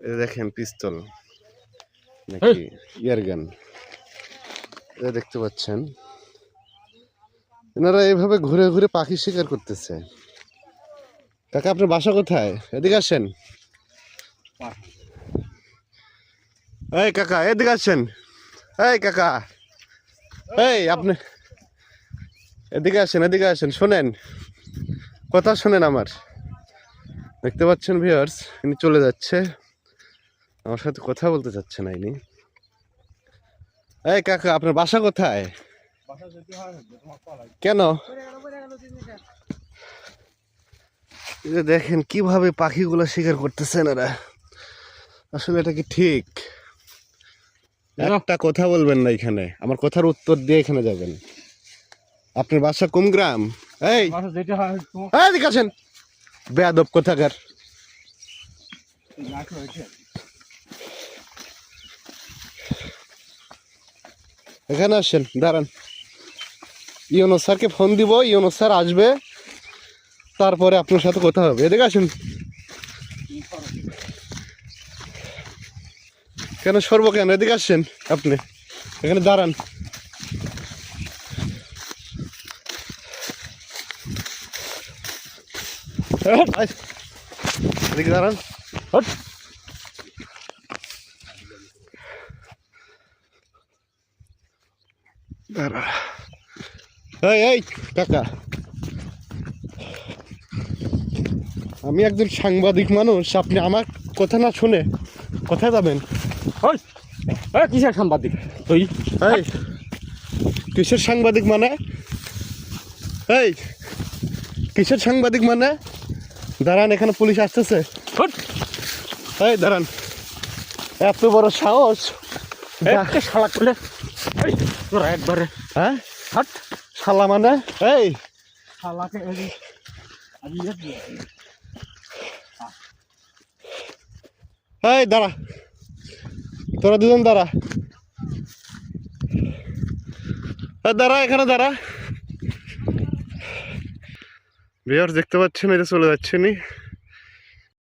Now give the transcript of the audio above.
দেখেন পিস্তল নাকি ইয়ার গান। এটা দেখতে পাচ্ছেন। এনারা এইভাবে ঘুরে ঘুরে পাখি শিকার করতেছে। কাকা আপনার বাসা কোথায়? এদিকে আসেন। এই কাকা এদিকে আসেন। এই কাকা। এই আপনি এদিকে আসেন এদিকে আসেন শোনেন। কথা শোনেন আমার। দেখতে পাচ্ছেন ভিউয়ার্স ইনি চলে যাচ্ছে। আমার সাথে কথা বলতে চাচ্ছে না ইনি এই কাকা আপনার বাসা কোথায়? কেন? দেখেন কীভাবে পাখিগুলো শিকার করতেছেন এরা আসলে এটা কি ঠিক? একটা কথা বলবেন না এখানে। আমার কথার উত্তর দিয়ে এখানে যাবেন। আপনার বাসা কোন গ্রাম? এই! হয় এদিকে আসেন। বেয়াদব কোথাকার নাক রয়েছে এখানে আসেন, দাঁড়ান। ইউনো স্যারকে ফোন দিব ইউনো স্যার আসবে, তারপরে আপনার সাথে কথা হবে। এদিকে আসেন। কেন সরব কেন? এদিকে আসছেন আপনি। এখানে দাঁড়ান। এদিকে দাঁড়ান। হট। দাঁড়া এই এই কাকা। আমি একজন সাংবাদিক মানুষ আপনি আমার কথা না শুনে কোথায় যাবেন? ওই ওই কিসের সাংবাদিক? তুই? এই কিসের সাংবাদিক মানে? এই কিসের সাংবাদিক মানে? দাঁড়ান এখানে পুলিশ আসতেছে। হট এই দাঁড়ান। এত বড় সাহস। শালা এই তোরা একবারে। হ্যাঁ? হট। শালা মানে? এই। শালাকে এই দাঁড়া। তোরা দুজন দাঁড়া। দাঁড়া এখানে দাঁড়া। বিহার দেখতে পাচ্ছেন এটা চলে যাচ্ছে নি